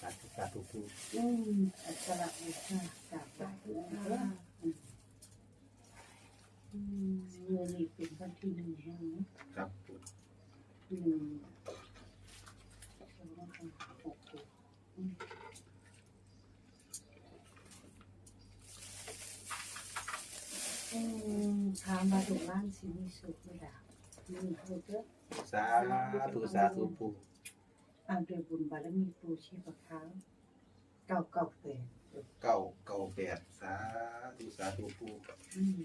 สาธุสาธุปูอืมอัสระอุชาจากสาธุเด้ออืมอืมเงินนี่เป็นวันที่หนึ่งแห่งนี้ครับปูหนึ่งสองสามหกหกอืมอืมถามมาถึงร้านสิมีสุขไหมล่ะ สุขเด้อสาธุสาธุปูอ่านด้วยบุญบารมีปูชีพค้างเก่าเก่าแปดเก้าเก้าแปดสาธุสาธุปูอืม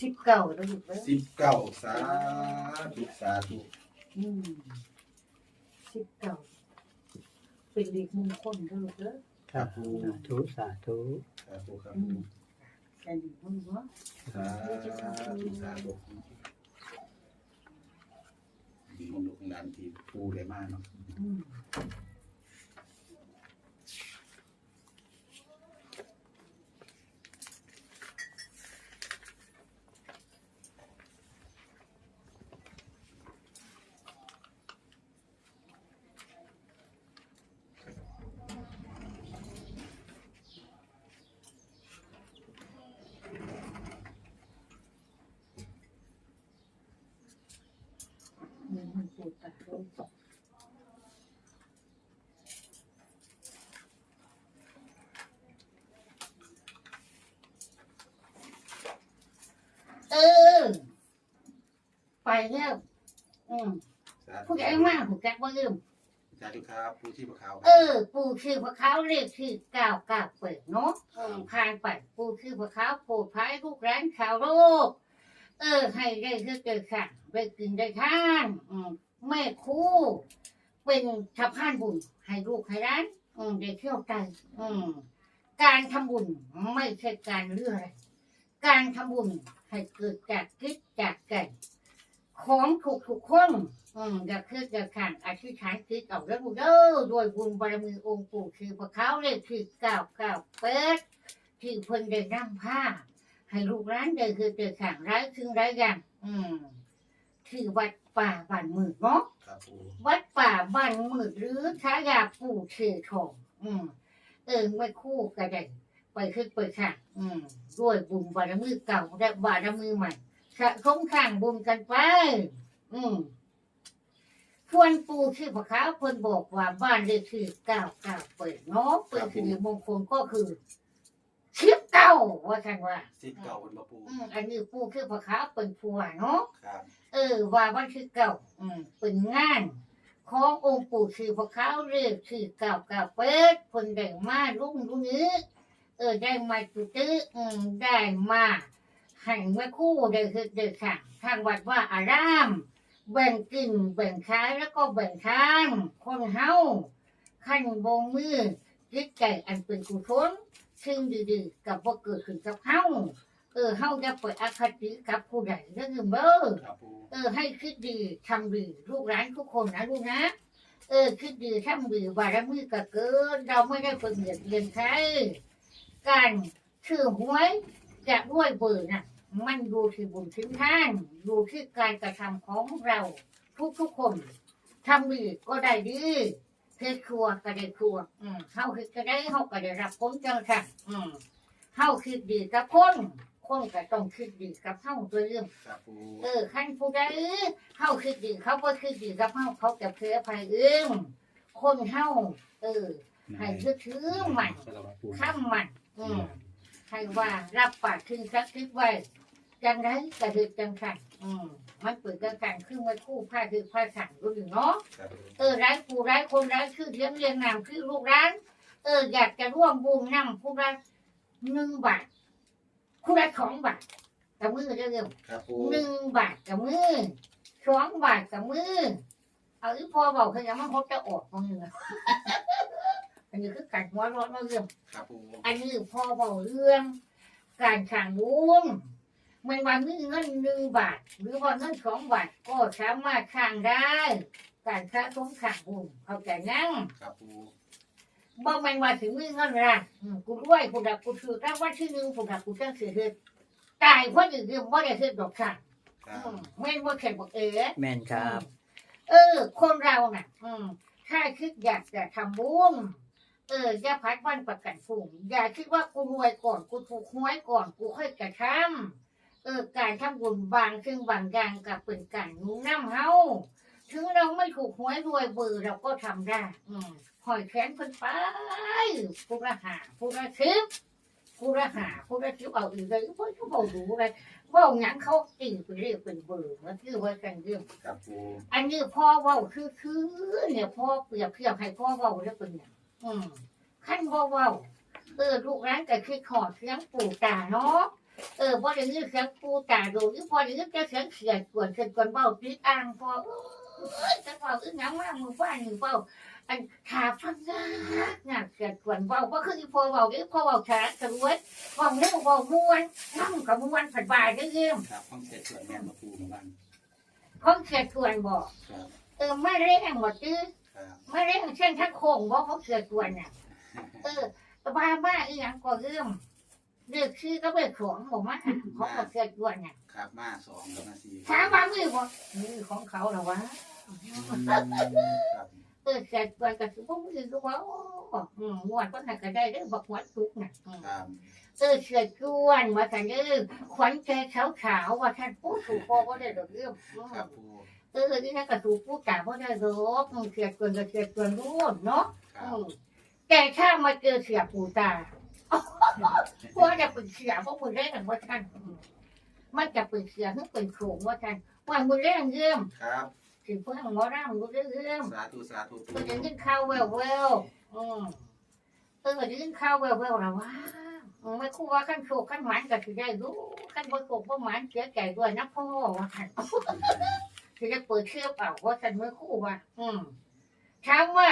สิบเก่าแล้วลูกเอ้ยสิบเก้าสาธุสาธุอืมสิบเก่าเป็นเลขมงคลแล้วลูกเอ้ยครับปูสาธุสาธุสาธุครับอืปูมแต่หนึ่งมึงวะสาธุสาธุดีลูกหลานที่ปูได้มากเนาะอืมอืมมันปวดตัดเลย เออ ไปแล้วอืมสาธุผู้ใหญ่มากผู้แจ็คว่าลืมสาธุครับปูที่ปะเขาเออ ปูคือพระเขาเรียกคือเก้าวก้าวเปิดเนาะอืมผ่านไปปูคือพระเขาโปรดภัยลูกร้านข่าวโลกเออ ให้ได้คือเกิดค่ะได้กินได้ทานอืมแม่ครูเป็นสะพานบุญให้ลูกให้ร้านอืมได้เที่ยวไกลอืมการทำบุญไม่ใช่การเลื่ออะไรการทำบุญให้เกิดจากคิดจากใจ ของถูกทุกๆคนอืมอย่าคิดอย่าขันอธิษฐานคิดเอาเรื่องเด้อด้วยบุญบารมีองค์ปู่คือพระเขาเลยคือเก้าเก้าเป็ดที่เพิ่นได้นั่งผ้าให้ลูกร้านเดินคือเดินขังร้ายถึงร้ายอย่างอืมที่วัดป่าบ้านมืดเนาะครับปูวัดป่าบ้านมืดหรือท้ายาปู่เชอทองอืมเออไม่คู่กันได้ไปขึ้นไปค่ะอืมด้วยบุญบารมีเก่าและบารมีใหม่ สะสมข้างบุญกันไป อืมส่วนปู่ชื่อพระขาวเพิ่นบอกว่าบ้านเลขที่เก้าเก้าเปิดเนาะเปิดสิริมงคลก็คือชิบเก้าว่ากันว่าสิบเก้าเป็นปะปูอืมอันนี้ปู่คือพระขาวเป็นผัวเนาะครับเออ ว่าวันที่เก่าอืมเป็นงานขององค์ปู่ชื่อพระเขาเรียกชื่อเก่าเก่าเป็ดคนได้มารุ่งรุ่งนี้เออได้มาจุดตื้ออืมได้มา ให้เมื่อคู่ได้คือเด็กค่ะทางวัดว่าอารามแบ่งกินแบ่งขายแล้วก็แบ่งทางคนเฮาขั้นบงมือจิตใจอันเป็นกุศลซึ่งดีๆกับว่าเกิดขึ้นกับเฮาเออเฮาจะเปิดอคติกับผู้ใดเรื่องเบ้อครับปูเออ ให้คิดดีทำดีลูกหลานทุกคนนะลูกนะเออคิดดีทำดีบารมีก็เกิน เราไม่ได้เป็นเหยียดเรียนใครการชื่อหวย จะด้วยเบอร์น่ะ มันดูที่บุญทิ้งท่านดูที่การกระทำของเราทุกทุกๆคนทำดีก็ได้ดีเพชรครัวก็ได้ครัว อืมเฮาคิดก็ได้เฮาก็ได้รับผลจังค่ะอืมเฮาคิดดีกับคนคนก็ต้องคิดดีกับเฮาตัวเรื่อง ครับปูเออขั้นผู้ใดเฮาคือดีเขาก็คือดีกับเฮาเขาจะเพลภัยเอื้อมคนเฮาเออให้ยึดถือมันสารวัตรปู ข้ามมัน อืม ให้ว่ารับปากถึงสักทิศไว้จังไรกระดึกจังขันอืมมันเปิดจังขันขึ้นมาคู่ผ้าคือผ้าขันรู้อยู่เนาะครับปูเออร้ายผู้ร้ายคนร้ายชื่อเลี้ยงเรียงนามชื่อลูกร้าน เอออยากจะร่วมบุญนำผู้ร้ายหนึ่งบาทผู้ร้ายสองบาทกับมือเร็วๆครับปูหนึ่งบาทกับมือสองบาทกับมือเอาอีพอบอกคือยังมันเขาจะออกมือ อันนี้คือการหัวเร้อนมาเรื่องครับปูอันนี้พอบอกเรื่อง การขังบุญไม่ว่ามีเงินหนึ่งบาท หรือว่าเงินสองบาทก็สามารถข้างได้ การสะสมข้างบุญเข้าใจยังครับปูบ่แม่นว่าถึงมีเงินล้านอืมกูรวยกูดักกูถือรางวัลที่หนึ่งกูดักกูจังสิเฮ็ดตายเพราะอย่างเดียวบ่ได้เฮ็ดดอกค่ะครับอืมแม่นบ่เข็ดบ่เอ๋แม่นครับ เออ คนเราน่ะ อืมถ้าคิดอยากจะทำบุญ เอออย่าพัดวันประกันพรุ่งอย่าคิดว่ากูรวยก่อนกูถูกหวยก่อนกูค่อยกระทำเออการทำบุญบางซึ่งบางอย่างกับเป็นการหนุนนำเฮาถึงเราไม่ถูกหวยรวยเบอร์เราก็ทำได้ อืมหอยแขนเพิ่นไปผู้ละหาผู้ละสิบผู้ละหาผู้ละสิบเอาอีกเลยเพราะเขาบอกดูเลยว่าหยังเขาตีไปเรียกเป็นเบอร์มันคือว่ากันเรื่องครับปูอันนี้พ่อเว้าคือคือเนี่ยพ่อเปรียบเทียบให้พ่อเว้าแล้วเป็นอย่าง อืมขั้นบ่เว้าเออลูกร้านก็คือขอเสียงปู่ตาเนาะเออพอได้ยินเสียงปู่ตาดูนี่พอได้ยินแต่เสียงเสียดกวนเสียงกวนเว้าติดอ่างพอเอ้ยจะเว้าอึ้งหยังมากมือฟ้านี่เว้าอันขาฟังงากงากเสียดกวนเว้าบ่คืออีพ่อเว้าเด้อพ่อเว้าช้าสรวยเว้าเร็วเว้าม่วนนั่งกับม่วนผัดบายเด้อเยี่ยมครับห้องเสร็จส่วนแม่มาปูหมู่บ้านของเสียดกวนบอกครับเออไม่เร่งหมดจื้อครับ ไม่ได้เช่นทั้งโคงว่าเขาเสือตัวน่ะเออบ้าบ้าอีหยังก็เรื่องเด็กชื่อก็เป็นของผมอะเขาก็เสือตัวน่ะครับมาสองกับมาสี่ถามว่ามือบ่มือของเขาเหรอวะอืมครับเออเสือตัวก็คือพวกมือก็ว่าโอ้อืมมวนก็หันก็ได้เด้อบอกวัดทุกน่ะอืมครับเออเสือจวนมาแต่เด้อขวัญใจขาวขาวๆว่าท่านผู้ถูกพ่อก็ได้ดอกเรื่องอืมครับปู เออที่นั่นก็ถูกผู้จ่าก็ได้ดอกอืมเสือจวนก็เสือจวนรู้เนาะครับอืมแต่ถ้ามาเจอเสียปูตาพวกจะเป็นเสียพวกมือแรกว่าท่านอืมมันจะเป็นเสียหรือเป็นโขงว่าท่านว่ามือแรกเยี่ยมครับถึงเพื่อนหมอร่างมือแรกเยี่ยมสาธุสาธุปูก็จะยินข้าวแววแววอืมเออจะยินข้าวแววแววแล้วว่าอืมไม่คู่ว่าขั้นโชคขั้นหมันก็ถือได้รู้ขั้นบ่โชคบ่หมันเสียใจด้วยนะพ่อว่าท่าน คือจะเปิดเชื่อเปล่าว่าท่านไม่คู่ว่าอืมถามว่า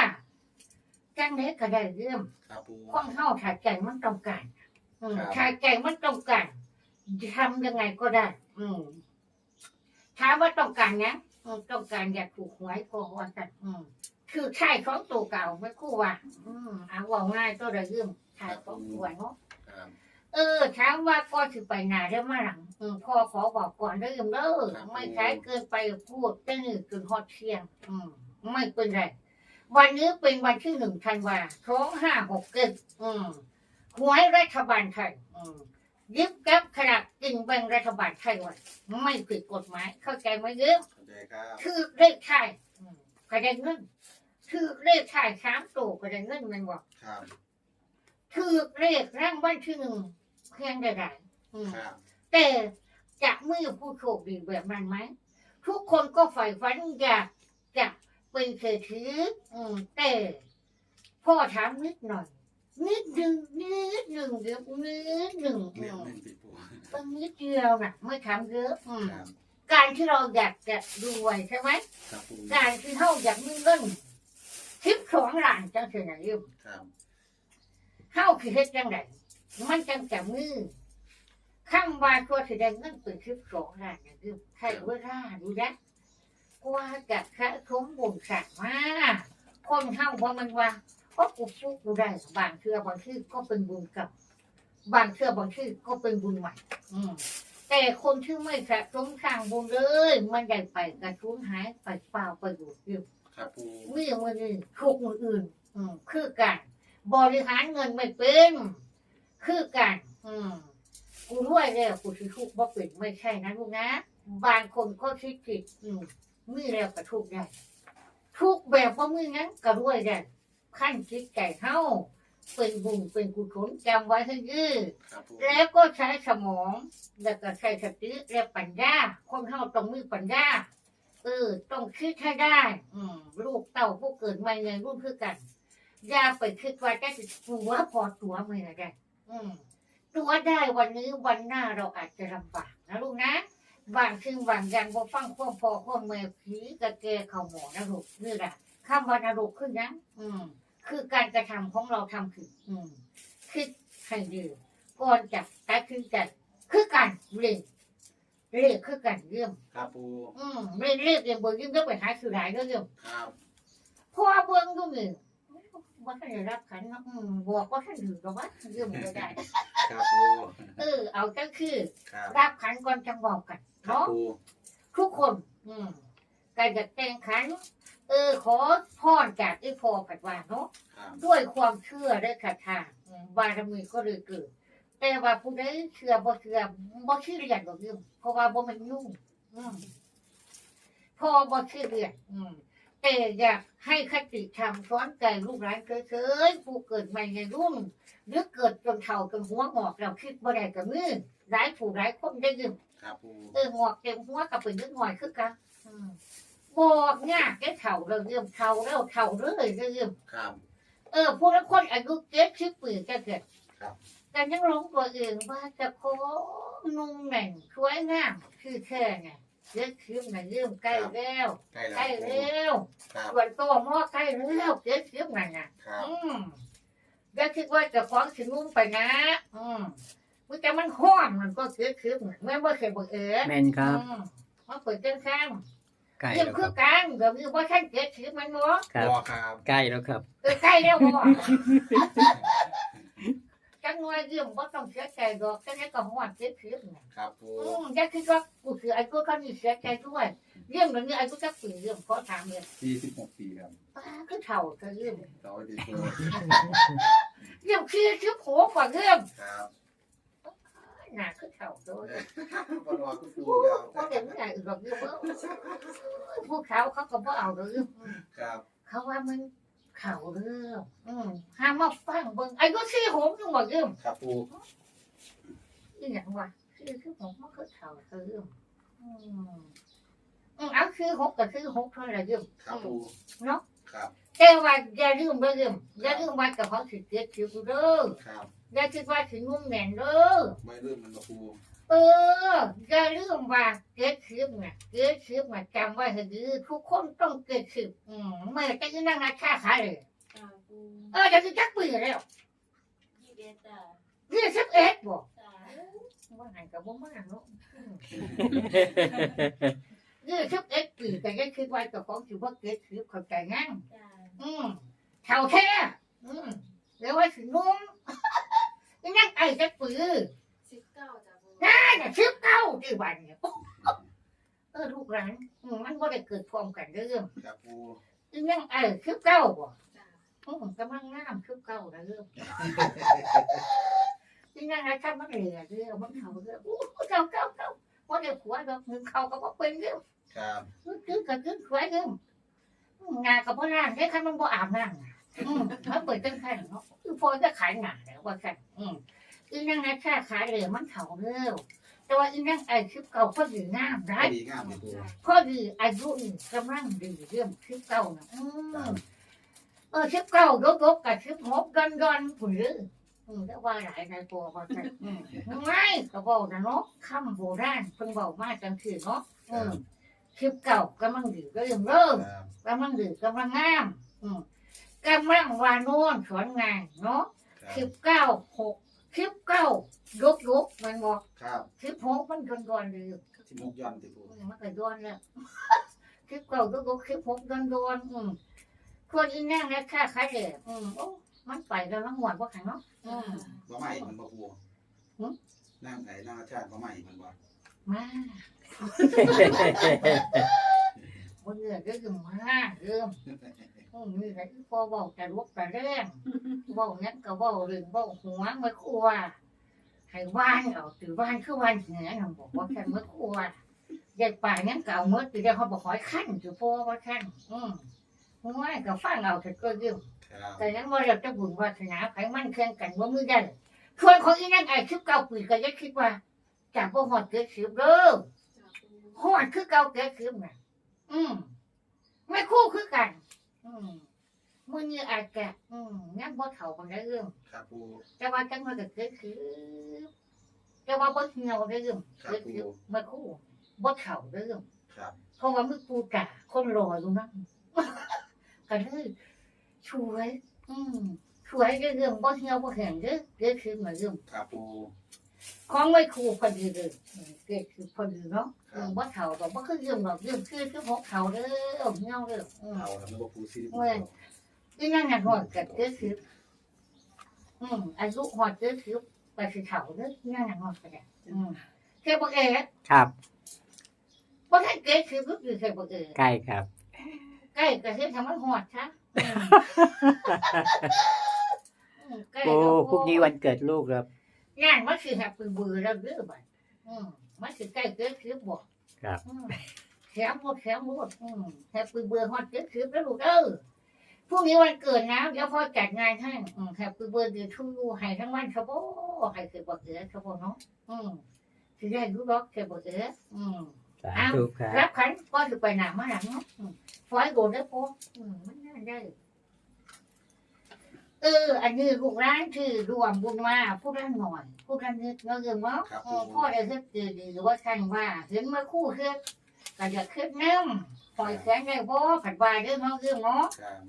จังเล็กก็ได้เยี่ยมครับปูความเข้าถ่ายใจมันต้องการอืมครับถ่ายใจมันต้องการทำยังไงก็ได้ อืมถามว่าต้องการนะอืมต้องการอยากถูกหวยก็ว่ากันอืมคือใช่ของตัวเก่าไม่คู่ว่าอืมเอาว่าง่ายก็ได้ยืมใช่ของตัวเนาะครับ เออถามว่าก็ถือไปหนาได้มาหลังอืมพ่อขอบอกก่อนได้ยืมเด้อไม่ใช้เกินไปพูดตั้งหนึ่งจนฮอดเที่ยง อืม ไม่เป็นไร วันนี้เป็นวันที่หนึ่งธันวาสองห้าหกเกิดอืมหวยรัฐบาลไทยอืมยึดกับขนาดกินแบ่งรัฐบาลไทยไว้ไม่ผิดกฎหมาย เข้าใจไหมเยอะ เข้าใจครับคือเลขไทยอืมก็ได้เงินคือเลขไทยสามตัวก็ได้เงินแมันบอก ครับ คือเลขร่างวันที่หนึ่ง เพียงใดๆอืมครับแต่จะมือผู้โชคดีแบบนั้นไหมทุกคนก็ใฝ่ฝันอยากจะเป็นเศรษฐีอืมแต่พ่อถามนิดหน่อย นิดหนึ่งนิดหนึ่งเดียวนิดหนึ่งเรียนอืมหนึ่งติดปูต้องนิดเดียวนะไม่ถามเยอะอืมครับการที่เราอยากจะรวยใช่ไหม ครับปูการที่เขาอยากมีเงินทิปสองล้านจังสินะยืมครับเข้าคือเฮ็ดจังได มันจังจะมือข้างว่าตัวแสดงเงินเป็นทิปสองล้านนะยืมใช่เวลาดูนะกว่าจะสะสมบุญสั่งมาคนเข้าเพราะมันว่าเพราะกูฟูกูได้บางเชื่อบางชื่อก็เป็นบุญเกับบางเชื่อบางชื่อก็เป็นบุญใหม่ อืมแต่คนที่ไม่สะสมสร้างบุญเลย มันได้ไปกระทุนหายไปเปล่าประโยชน์อยู่ครับปูมือมืออื่นถูกมืออื่น อืมคือการบริหารเงินไม่เป็น คือการอืมกูรวยแล้วกูสิทุกข์บ่เป็นไม่ใช่นะลูกนะ บางคนก็คิดผิดอืมมือแล้วก็ทุกข์ได้ ทุกข์แบบว่ามือนั้นก็รวยได้ขั้นคิดใจเฮาเป็นบุญเป็นกุศลจำไว้ให้ยืดครับปูแล้วก็ใช้สมอง แล้วก็ใช้สติและปัญญาคนเฮาต้องมีปัญญาเออ ต้องคิดให้ได้ อืมลูกเต่าผู้เกิดมาในรุ่นคือกัน อย่าไปคิดว่าจะตัวพอตัวไม่ได้ อืมตัวได้วันนี้วันหน้าเราอาจจะลำบากนะลูกนะบางสิ่งบางอย่างพอฟังความพอความเมื่อผีกระเกะเข่าหมอนะลูกนี่แหละคำว่านรกขึ้นนะอืม คือการกระทำของเราทำผิดอืมคิดให้ดีก่อนจะตัดสินใจคือการเรียนเรียกคือกันเรื่องครับปูอืมไม่เรียกเองเบิ่งยิ่งก็ไปหาสื่อหลายเรื่องครับเพราะว่าเบิ่งก็มี ว่าท่านได้รับขันเนาะอืมบอกว่าท่านถือกับว่าเรื่องมันก็ได้ ครับปูเออ เอาก็คือ ครับรับขันก่อนจังบอกกันครับเนาะปูทุกคน อืมการจัดแต่งขัน เออ ขอพรจากไอ้พอกัดว่าเนาะ ครับด้วยความเชื่อได้ค่ะทางอืมบารมีก็เลยเกิด แต่ว่าผู้ใดเชื่อบ่เชื่อบ่เชื่อเรียนดอกยืมเพราะว่าบ่มันยุ่งอืมพอบ่เชื่อเรียนอืม แต่อยากให้คติธรรมสอนใจลูกหลานเคยๆผู้เกิดใหม่ในรุ่นหรือเกิดจนเฒ่าจนหัวงอกเราคิดบ่ได้กับมือหลายผู้หลายคนได้ยืมครับปูเอองอกเต็มหัวกับเป็นนิดหน่อยคือกันอืมบอกยากแค่เฒ่าเราเรื่มเฒ่าแล้วเฒ่าเรื่อยเรื่มครับเออพวกนั้นคนอายุเจ็ดสิบปีก็เกิดครับแต่ยังหลงตัวเองว่าจะโค้นุ่งแหน่งสวยงามคือแค่ไง เจ็ดสิบน่ะเริ่มใกล้แล้วใกล้ใกล้แล้วปูแล้วครับส่วนตัวหม้อใกล้แล้วเจ็ดสิบน่ะน่ะ ครับอืมอย่าคิดว่าจะฟ้องสินุ่มไปนะ อืมมันจะมันห้อมมันก็เจ็ดสิบน่ะแม่บ่เคยบอกเอ๋แมนครับ อืมมาเปิดเจ้าข้างใกล้เรื่องแล้วคืคอรับกันเดี๋ยวนี้ว่าท่านเจ็ดสิบมันเนาะครับรอครับ ใกล้แล้วครับ เออใกล้แล้วบ่ จังหน่วยเรื่องบ่ต้องเสียใจดอกจังได๋ก็ฮอดเจ็ดสิบน่ะครับปูอืมอย่าคิดว่ากูคืออายุเขานี่เสียใจด้วยเรื่องแบบนี้อายุจักปีเรื่องขอถามเลยสี่สิบหกปีครับป้าคือเฒ่าเธอเรื่องต่อไปปูเรื่องคือคือโผกว่าเรื่องครับน่ะคือเฒ่าโดยก็รอคุณปูบ่ครับได้ไม่ได้อีกดอกเดียวเบ้อผู้เขาเขาก็บ่เอาเรื่องครับ เขาว่ามัน เฒ่าเรื่องอืมห้ามมาฟังเบิ่งอายุสี่หกยังบ่เรื่องครับปูอีหยังวะคือคือผมมันคือเฒ่าเรื่องอืมอืมเอาคือหกก็คือหกเท่านั้นเรื่องครับปูเนาะครับแต่ว่าอย่าลืมเด้อลืมอย่าลืมว่ากับเขาสิเกียรติเด้อครับอย่าคิดว่าสิงุ่มแน่นเด้อไม่ลืมมันกับปู เอออย่าลืมว่าเกียรติน่ะเกียรติน่ะจำไว้ให้ดีทุกคนต้องเกียรติอืมไม่จะยืนนั่งอาชาขาเลยจ้าปูเออจะสิจักปีแล้วยี่เบจ้ายี่สิบเอ็ดบ่จ้าว่าหันกับบ่มาเนาะยี่สิบเอ็ดปีแต่ยังคิดว่าเจ้าของสิบ่เกียรติเข้าใจงั้นจ้าอืมเท่าแท้อืมเดี๋ยวว่าสินุ่มยังไอ้จักปีสิบเก้าจ้าปู น่าจะชิบเก้าที่วันเนี่ยเออลูกหลานอืมมันก็ได้เกิดพร้อมกันเรื่องครับปูอีนั่งเออชิบเก้าบ่จ้าอืมกำลังงามชิบเก้านะเรื่องอีนั่งอะไรข้ามันเหลือเรื่องมันเขาเรื่องอู้เก้าเก้าเก้าว่าเดี๋ยวผัวดอกเงินเขาก็บ่เป็นเรื่องครับคือกับคือสวยเรื่องงานกับพ่อร่างได้คันมันบ่อาบน้ำน่ะอืมมันเปิดตั้งแต่เนาะคือพอจะขายหนาแล้วว่ากันอืม อีนั่งอะไรค่าขายเหลือมันเขาเรื่องแต่ว่าอีนั่งไอ้ชิบเก้าพอดีงามได้ดีงามเลยปูพอดีอายุนี่กำลังดีเรื่องชิบเก้านะอืมเออชิบเก้ายกยกกับชิบหกกันกันผุนรืออืมแล้วว่าหลายในตัวพอใช่อืมไม่ก็บอกนะเนาะคำโบราณเพิ่งบอกมาจังคือเนาะอืมชิบเก้ากำลังดีก็เริ่มเริ่มครับกำลังดีกำลังงาม อืมกำลังวานวนสอนงานเนาะครัสิบบเก้าหก สิบเก้ายกยกมันบอกครับสิบหกมันกันกันดีที่มุกย้อนติปูอืมมันก็โดนแล้วคลิปเก่าก็ก็คลิปผมโดนโดนๆอืมคนอีนั่งนะค่าขายเด็อืมโอ้มันไปแล้วมันหวนว่าขังเนาะอืมบ่ใหม่มันบ่ปูนั่งไหนนั่งชาติบ่ใหม่มันบ่มาบนเรือก็คือมาเริ่ม อืมนี่แหละที่พอบอกแต่ลวกแต่แรงบอกนั้นก็บอกเรื่องบอกหัวไม่ครัวให้ว่านเอาถือว่านคือว่านเหนือนะบอกว่าแค่เมื่อครัวใหญ่ป่านั้นเก่าเมื่อตีเดียวเขาบอกขอยขั้นถือพ่อว่าขั้นอืมหัวก็ฟังเอาแต่ก็ยืมครับแต่นั้นว่าเราจะบุญวาสนาไขมันเครื่องกันว่ามือได้ส่วนของอีนั่นไอ้คิดเก่าปีก็ยังคิดว่าจากบ่หอดเกิดสิบเด้อจ้าปูหอดคือเก่าเกิดสิบน่ะ อืมไม่คู่คือกัน อืมมือนี้อาจจะอืมงั้นบ่เฒ่าบางได้เรื่องครับปูแต่ว่าจังว่าก็เกิดสิบแต่ว่าบ่เหี่ยวได้เรื่องเกิดสิบไม่คู่บ่เฒ่าได้เรื่องครับเพราะว่ามือกูจ่าคนรออยู่นั่นก็เลยช่วย อืมช่วยเรื่องบ่เหี่ยวบ่แข็งเด้อเกิดขึ้นมาเรื่องครับปู ของไม่ครูพอดีเลยอืมเกิดคือพอดีเนาะอืมว่าเขาแต่ว่าคือยืมดอกยืมคือคือพกเขาเด้อเงาเด้ออืมเอาแล้วไม่ว่าปูซีเมื่อที่นั่งงานหอดกับเกิดคืออืมอายุหอดเกิดคือไปคือเขาเด้อนั่งงานหอดกันอืมเคยบอกเอ๋ครับว่าถ้าเกิดคือก็คือเคยบอกเอ๋ใกล้ครับใกล้กับที่ทำมันหอดค่ะอืมอืมใกล้โอ้กับพรุ่งนี้วันเกิดลูกครับ งานมันคือหักปืนบือแล้วเด้อบัดอืมมันคือใกล้เกิดคือบอกครับอืมแถมหมดแถมหมดอืมแฮปปี้เบื่อฮอตเกิดคือแล้วลูกเด้อพรุ่งนี้วันเกิดนะเดี๋ยวพ่อจัดงานให้อืมแฮปปี้เบื่อเดือทูให้ทั้งวันครับโอ้ให้คือบอกเอ๋ครับผมเนาะอืมคือได้รู้รอกคือบอกเอ๋อืม สาธุครัรับบขันก็จะไปหนามาหลังเนาะอืมฟอยโดนได้อพ่ออืมมันน่าได้ เออ อันนี้ลูกร้านคือรวมบุญมาผู้ร้านหน่อยผู้ร้านนึกเงาเงินเนาะเออพ่อได้เฮ็ดดีดีหรือว่าท่านว่าเห็นเมื่อคู่เฮ็ดก็จะขึ้นน้ำปล่อยแข็งได้บ่ผัดวายเรื่องเงาเรื่องเนาะครับ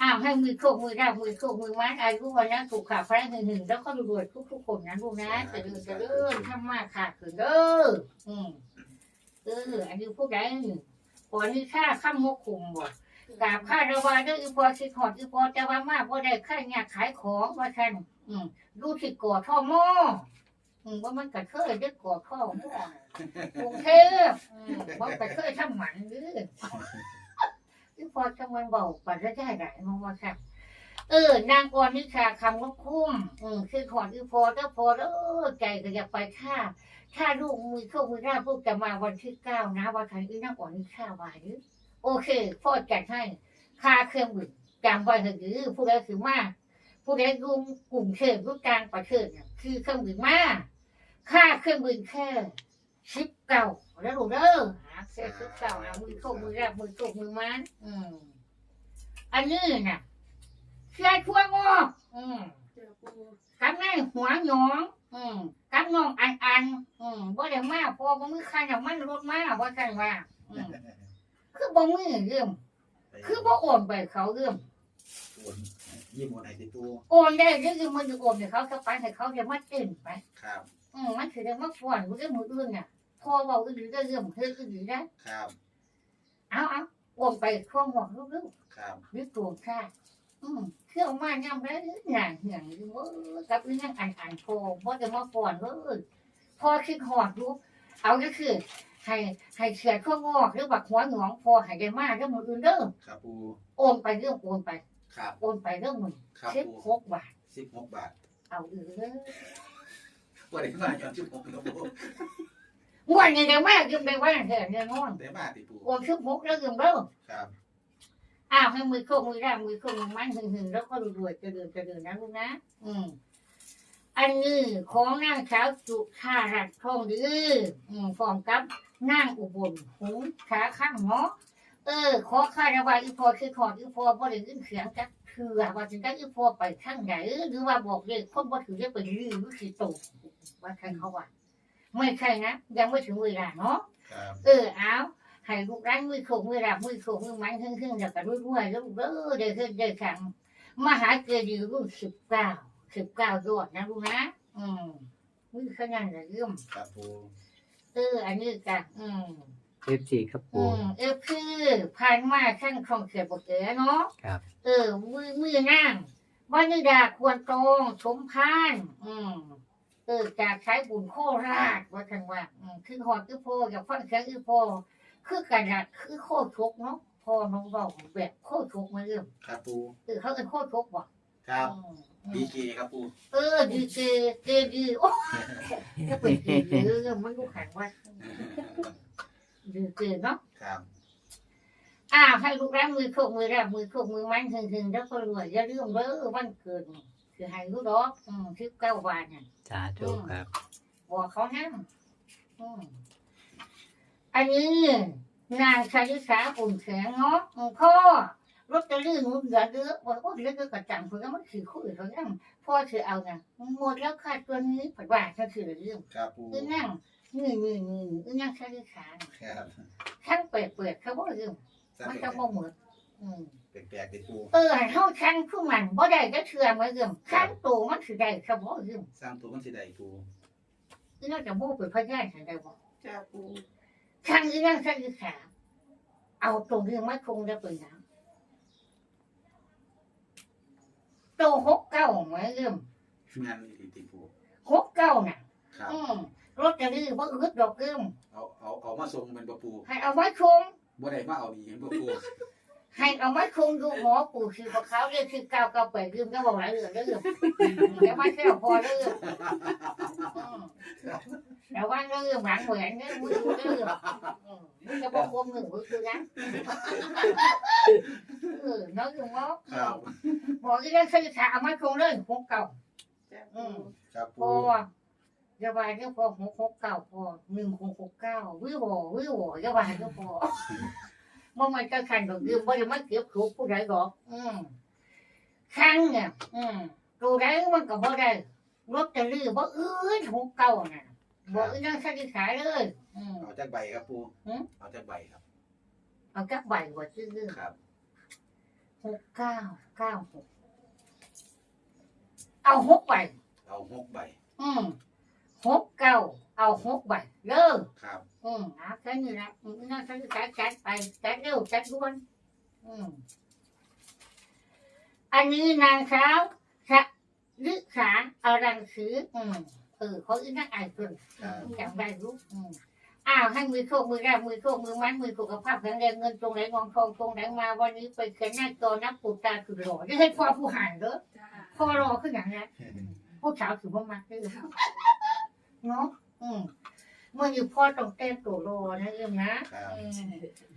ห้ามให้มือโคกมือได้มือโคกมือไม้อายุวันนั้นถูกขาพระหนึ่งหนึ่งแล้วก็รวยทุกทุกๆคนนะลูกนะจะเดินจะเดินทำมาขาดขืนเด้ออืมเอออันนี้พวกใดพอนี่ค่าข้ามมกคุมบ่ กราบข้าระวาด้ออีพอสิขอดอีพอจะว่ามากว่าได้ค่าเนี่ยขายของว่าท่านอืมดูสิก่อท่อหม้ออืมว่ามันกระเทยได้ก่อท่อหม้อกรุงเทพอืมว่ากระเทยทำหมันหรืออีพอจะมันเบาปัจจัยได้ไหนมองว่าค่ะเออนางกรนิชาคำว่าคุ้มอืมคือขอดอีพอเด้อพอเด้อใจก็อยากไปค่าถ้าลูกมือเข้ามือหน้าพวกจะมาวันที่เก้านะว่าทันอีนางกรนิชาวาหรือ โอเคพ่อจัดให้ค่าเครื่องบินจำไว้เถอะหรือผู้ใดคือมาผู้ใดรุมกลุ่มเชิญรูปกลางประเทศเนี่ยคือเครื่องบินมาค่าเครื่องบินแค่ชิปเก่าแล้วรู้เด้อหาแค่ชิปเก่านะมือโคกมือแรกมือโคกมือมันอืมอันนี้น่ะเชื่อทั่วงอกอืมกับนายหัวหยอง อืมกับน้องอันอันอืมบ่ได้มาพอบ่มือคันอย่างมันรถมาบ่กันว่าอืม คือบ่มือเรื่องคือบ่โอนไปเขาเรื่องโอนยี่หมดไหนติปูโอนได้หรือคือมันจะโอนให้เขาเข้าไปให้เขาจะมาตื่นไป ครับ อืมมันคือได้มาฟ้อนเรื่องมืออื่นน่ะพอเว้าอื่นได้เรื่องเฮ็ดอื่นได้ครับเอาเอาโอนไปช่วงหมดลูกครับๆหรือตัวค่าอืมเที่ยวมายามได้หยังหยังอยู่เว้อกับอีนั่งอันอันโพบ่จะมาฟ้อนเลยพอคิดฮอดรู้เอาก็คือ ให้ให้เสียข้องอกหรือบักหัวหงองพอให้ได้มาเรื่องมืออื่นเด้อครับปูโอนไปเรื่องโอนไป ครับ โอนไปเรื่องมึงครับสิบปูหกบาท สิบหกบาทเอาอือเลยว่าได้มาย้อนสิบหกแล้วปูงวดนี้เดี๋ยวแม่ยืมไปว่าเถอะเนี่ยนอนได้มาติปูโอนสิบหกแล้วยืมเด้อครับอ้าวให้มือโค้งมือร่างมือโค้งมือมันหึงหึงๆแล้วก็รวยๆจะเดินจะเดินนะลูกนะ อืมอันนี้ของนางสาวจุธารัตน์ทองดื้ออืมพร้อมกับ นางอุบลหงส์ขาข้างเนาะเออ ขอค่าระบายอีพอคือขออีพอบ่ได้ยินเสียงจักเถื่อว่าจะได้อีพอไปข้างไหนหรือว่าบอกเลยคนบ่ถือได้ไปรื้อวิสิโตว่าใครเขาว่าไม่ใช่นะยังไม่ถึงเวลาเนาะครับเออเอาให้ลูกร้านมือโขกมือรับมือโขกมือมันขึ้นขึ้นแล้วก็รุ่ยๆแล้วเด้อเด้อเด้อเด้อขังมหาเกดีย์รุ่นสิบเก้าสิบเก้ายอดนะลูกนะอืมมือขนาดละเรื่องครับปู เออ อันนี้กันอืมเอฟซีครับอืปูมเออคือผ่านมาขั้นของเขียบกเอ๋เนาะ ครับ เออ มือมือนั่งวันนิดาควรตรงสมพาน อืม เออ จากใช้บุญโคราชว่าทันว่าอืมคือหอดคือโพอยากฟังเสียงคือโพคือกระดาษคือโคตรทุกเนาะพอน้องบอกแบบโคตรทุกมาเรื่องครับปูเออเขาเป็นโคตรทุกบ่ครับ อืมอื ดีมเกครับปูเออดีเจเจดีโอ้จะเป็นเจดีเรื่องมันดูขังว่าดีเจเนาะครับอ้าวให้ลูกแรกมือโคกมือแรกมือโคกมือมันถึงถึงแล้วก็รวยอย่าลืมเด้อวันเกิดนี่คือให้ลูกดอกอืมสิบเก้าวันเนี่ยสาธุครับบอกเขานั่งอืมอันนี้นางชาลิสาปุ่นแข็งเนาะอืมพ่อ รถจะลื่นหนุนเหลือเยอะบอกว่าเหลือเยอะกระจังเพื่อนมันขี่คู่อื่นเขานั่งพ่อถือเอาไงหมดแล้วค่ะตัวนี้ผัดว่าฉันถือเรื่องครับปูคือนั่งนี่นี่นี่นี่นั่งชาลิสาครับทั้งเปิดเปิดเขาบอกเรื่องสามันธุจะบ่เหมือนอืมแปลกๆติปูเออให้เฮาคันผู้มันบ่ได้ก็เชื่อมาเรื่องคันโตมันสิได้ซะบ่เรื่องสร้างตัวมันสิได้ปูอีนั่นจะบ่เป็นพยานให้ได้บ่จ้าปูคันอีนั่นคันอีขาเอาตรงนี้มาคงได้เป็นหยัง โตหกเก้ามาเรื่องงานอีติปูหกเก้าน่ะ ครับ อืมรถจะดื้อบ่อึดดอกเอิ่มเอาเอาเอามาส่งเป็นบ่ปูให้เอาไว้คงบ่ได้มาเอาดีเห็นบ่ปู ให้เอาไว้คงดูหมอปู่คือพวกเขาเรียกคือเก้าเก้าไปลืมก็บอกหลายเรื่องเรื่องเดี๋ยวมาแค่พอเรื่องอืมเดี๋ยวว่าเรื่องหลังเหมือนเรื่องมือเรื่องอืมมันจะบอกวมหนึ่งมือคือนะเออน้อยอยู่งครับบอกอีเรื่องคือขาเอาไว้คงเลยหกเก้าจ้าอืปูมครับพออย่าว่าเรื่องพอหกหกเก้าพอหนึ่งหกหกเก้าวิวอวิวออย่าว่าเรื่องพอ มันมันจะขันดอกยืมบ่ได้มาเก็บถูกผู้ใดดอกอืมขันเนี่ยอืมตัวใดมันก็บ่ได้รถจะลื้อบ่อื่นหกเก้าน่ะบ่อื่นนั่งสักขายเลยอืมเอาจากใบครับปูหืมเอาจากใบครับ เอาจักใบว่าซื่อครับหกเก้าเก้าหกเอาหกใบเอาหกใบอืมหกเก้า เอาหกใบเด้อครับ อืมเอาแค่นี้ละอืมนั่งสักขายจัดไปจัดเร็วจัดด่วนอืมอันนี้นางสาวชะลึกษาอารังสืออืมเออเขาอีนักอายคนครับ จำได้รู้อืมอ้าวให้มือโชคมือแรกมือโชคมือมันมือสุขภาพแข็งแรงเงินตรงไหนงองทองตรงไหนมาวันนี้ไปเขียนหน้าจอนับปูตาคือหล่อนี่ให้พ่อผู้หานเด้อจ้าพ่อรอขึ้นอย่างนั้น ผู้สาวถือว่ามักได้อเนาะ อืมเมื่ออยู่พ่อต้องเต้นตัวรอนะเอื้อมนะครับอืม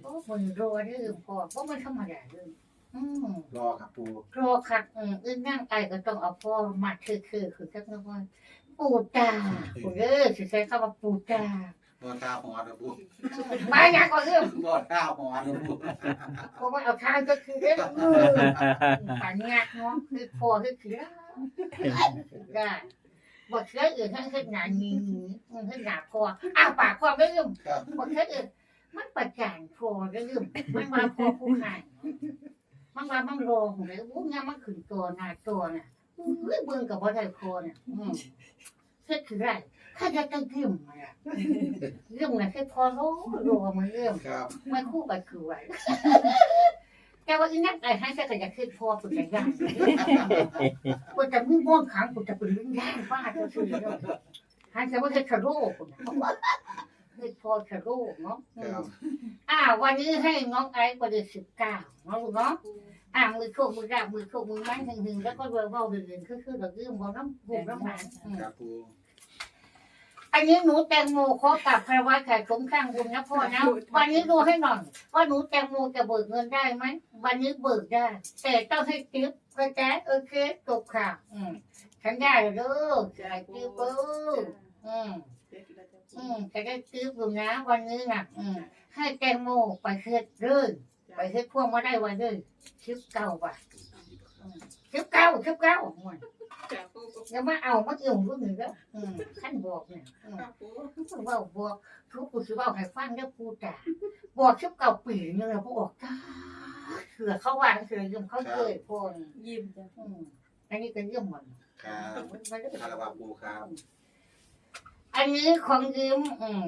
โอ้มือรอนี่เอื้อมพ่อเพราะมันธรรมดาเอื้อมอืมรอครับปูรอคักอืมอึ้งนั่งไอก็ต้องเอาพ่อมาคือคือคือสักนิดว่าปูตาปูเด้อสิใช้คำว่าปูตาบ่ตาหอนะปูมาอยากก็เรื่องบ่ตาหอนะปูเพราะว่าเอาทางก็คือเด้อเออปัญญาเนาะคือพอคือคือได้ บอกเชื่ออื่นทั้งขึ้นหนานี้ขึ้นหนาพออ้าวปากพอไม่ลืมครับบอกเชื่ออื่นมันประจานพอไม่ลืมมันมาพอผู้หายมันมามันรองเลยวุ้งยังมันขึ้นตัวหน้าตัวน่ะเฮ้ยเบิ่งกับบ่ได้พอเนี่ยอืมเฮ็ดคือไรข้าจะต้องยืมมาอะยืมน่ะคือพอโลโลมันยืมครับมันคู่กันคือไว้ แต่ว่าอีนักไอ้ให้จะก็อยากคือพอปุจจัยานกูจะมีม่วงขังกูจะเป็นลิ้นย่างบ้าเจ้าชื่อเนาะให้จะว่าเฮ็ดชะโลกนะเฮ็ดพอชะโลกเนาะอ่า วันนี้ให้น้องไอซ์ประเดี๋ยวสิบเก้าเนาะลูกเนาะอ่ามือโชคมือดาบมือโชคมือไม้หนึ่งหนึ่งแล้วก็เรือเบาเดินคือคือเราเรื่องบอน้ำบุกน้ำหมันครับปู อันนี้หนูแตงโมขอกลับพระวัดแขกสมข้างบุญนะพ่อนะ วันนี้ดูให้หน่อยว่าหนูแตงโมจะเบิกเงินได้ไหม วันนี้เบิกได้ แต่ต้องให้ติ๊บกระจายโอเคจบค่ะ อืมฉันได้เลยเด้อจะได้ติ๊บเด้ออืมอืมจะได้ติ๊บอยู่นะวันนี้น่ะอืมให้แตงโมไปเฮ็ดเลยไปเฮ็ดพวกมาได้วันเลยชิบเก้าบาทสิบเก้าสิบเก้าหมด จ้าปูอย่ามาเอามาเอี่ยมรุ่นนี้แล้วอืมขั้นบอกเนี่ยอืมจ้าปูเว่าบอกทุกกูสิเว่าให้ฟังแล้วกูจ่าบอกสิบเก้าปีเนี่ยนะพวกออกจ้าเสือเขาวางเสือยืมเขาเคยพนยิ้มจ้าอืมอันนี้ก็ยืมหมดครับมันไม่ได้คารวะปูครับ อันนี้ของยืมอืม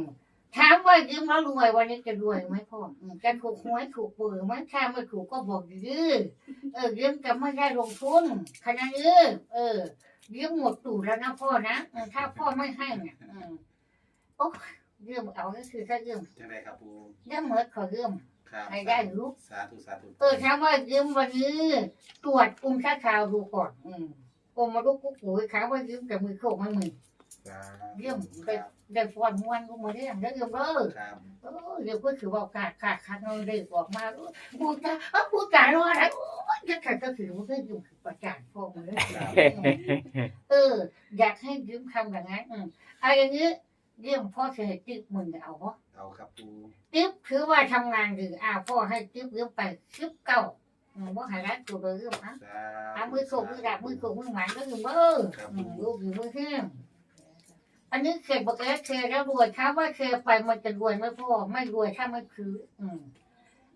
ถามว่ายืมแล้วรวยวันนี้จะรวยไหมพ่ออืมจะถูกหวยถูกเบอร์ไหมถ้าไม่ถูกก็บอกยืมเออยืมจะไม่ได้ลงทุนขนาดนี้เออเลี้ยงหมดตูดแล้วนะพ่อนะเออถ้าพ่อไม่ให้เนี่ยอืมโอ้เรื่องเอาก็คือถ้าเรื่องจังไดครับปูเรื่องเหมือนขอเรื่องครับให้ได้รู้สาธุสาธุเออถามว่ายืมวันนี้ ตรวจอุ้มชาชาวดูก่อน อืมกรมมาลูกกุ๊กปุ๋ยถามว่ายืมแต่มือโขกไม่มือครับเยี่ยมได้ ได้ฟอนม้วนกูมาเรื่องได้เรื่องเด้อครับเออเดี๋ยวก็ถือว่าขาดขาดขาดเงินเลยออกมาปูจ่าเออปูจ่ารออะไรโอ้ยจะขัดจะถือว่าเพื่ออยู่ประจานพ่อมาเลยครับเออ อยากให้ยืมคำอย่างนั้นอืมเอาอย่างนี้เรื่องพ่อจะให้ติ๊บมึงจะเอาปะเอาครับปูติ๊บถือว่าทำงานดีอ่าพ่อให้ติ๊บยืมไปสิบเก้าอืมว่าหายร้านตัวเรื่องอะสาอะมือโขกมือดาบมือโขกมือหมันก็อยู่เบ้ออืมลูกอยู่มือแห้ง อันนี้เขตบอกเอ๊ะเคแล้วรวยถ้าว่าเคไปมันจะรวยไหมพ่อไม่รวยถ้าไม่คืออืม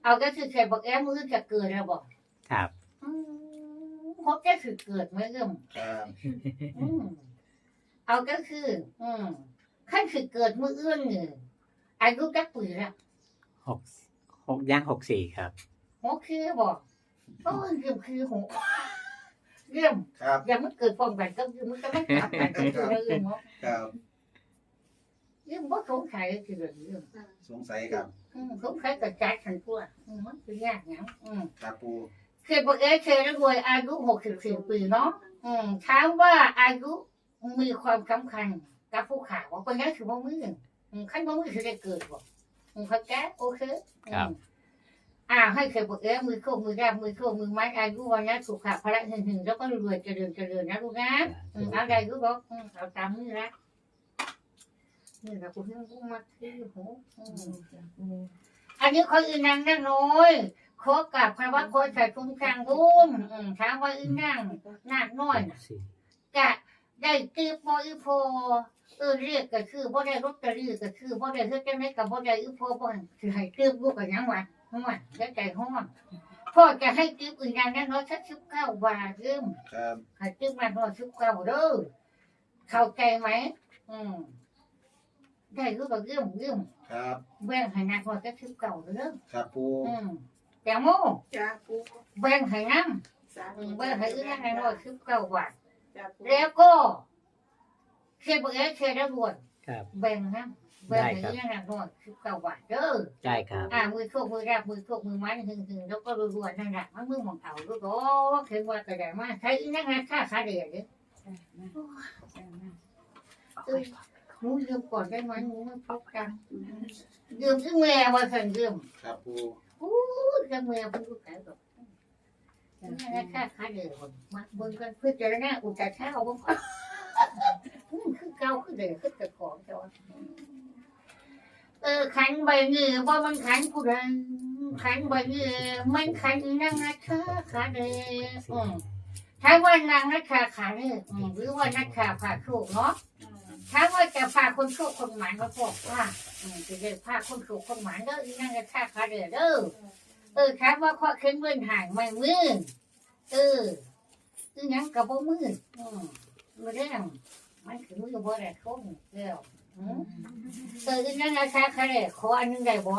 เอาก็คือเขตบอกเอ๊ะมือจะเกิดแล้วบอกครับอืมพบจะคือเกิดเมื่อเริ่มครับอืมเอาก็คือ อืมขั้นคือเกิดมือเอื้อนหนึ่งอายุจักปีละหกหกย่างหกสี่ครับหกคือบอกโอ้ยเรื่องคือหก เรื่องครับ อย่ามันเกิดพร้อมกันก็คือมันก็ไม่กลับกันก็คือเรื่องเนาะครับเรื่องว่าสงสัยคือเรื่องเรื่องสงสัยครับอืมสงสัยกับจัดทันตัวอืมมันคือยากนะอืมครับปูเคยบอกเอ๊ะเคยรวยอายุหกสิบสี่ปีเนาะอืมถามว่าอายุมีความสำคัญกับผู้ข่าวว่าเป็นยังถือว่ามืออืมขั้นว่ามือคือได้เกิดบ่อืมเขาแก้โอเคอืมครับ อ่าให้เคยบอกเอ๊ะมือโคกมือแรกมือโคกมือไม้อายุวันนี้สุขภาพระหึงหึงแล้วก็รวยเจริญเจริญนะลูกนะอืมเอาใดก็บอกอืมเอาตามมือละนี่เราคุณยังมาที่หูอืมอันนี้เขาอีนางนั่งน้อยขอกับพระวัดโคใส่ทุ่งทางรุ่มอืมถามว่าอีนั่งนาคน้อยหน่ะกสี่กะได้ตีบออีโพเออเรียกก็คือบ่ได้ลอตเตอรี่ก็คือบ่ได้เฮ็ดจังได๋ก็บ่ได้อีโพบ่สิให้ตีบลูกก็ยังว่า ฮ้อนได้ใจฮ้อนพ่อจะให้ตีบอื่นอย่างนั้นเนาะสัก19บาทเริ่มครับให้ตีบมาเนาะ19เด้อเข้าใจไหมอืมได้รู้ก็เริ่มเริ่มครับแบ่งให้นักว่าสัก19เด้อครับปูอืมแตงโมจ้าปูแบ่งให้นำสาอืมแบ่งให้อื่นอย่างนั้นเนาะ19บาทจ้าปูแล้วก็เคยบอกเอ้เคยได้รวยครับแบ่งนะ แบ่งได้ให้ครับยังไงรวยสิบเก้าบาทเด้อได้ครับ อ่ามือโชคมือแรกมือโชคมือไม้หึงหึงแล้วก็รวยๆนั่นแหละมันมือมองเอาลูกโอ้เคยว่าก็ได้มาใช้อีนั่งนะค่าขาเดียวเด้อเอ้ยหนูยืมก่อนได้ไหมหนูไม่พบกันยืมที่แม่ว่าสันยืมครับปูอู้จะแม่เพิ่งรู้จักหรอกนี่นะค่าขาเดียวมาเบิ่งกันเพื่อจะได้อุจจาระเช้าบ้างก่อนอืมคือเก่าคือเด็กคือแต่ของเจ้า เออขันใบเงือว่ามันขันผู้ใดขันใบเงือมันขันนั่งนะขาขาเดอืมถ้าว่านางนักขาขาเดอืมหรือว่านักขาผ่าโชคเนาะถ้าว่าจะพาคนโชคคนหมานมาบอกว่าอืมจะได้พาคนโชคคนหมานเด้อนั่งนะขาขาเดเด้อเออถ้าว่าข้อขึ้นเบื้องห่างไม่มือเออคือยังกับบ่มืออืมเรื่องมันคือมือบ่ได้คงแล้ว อืมเออนั่นนะค่ะค่ะขออันหนึงได้บ่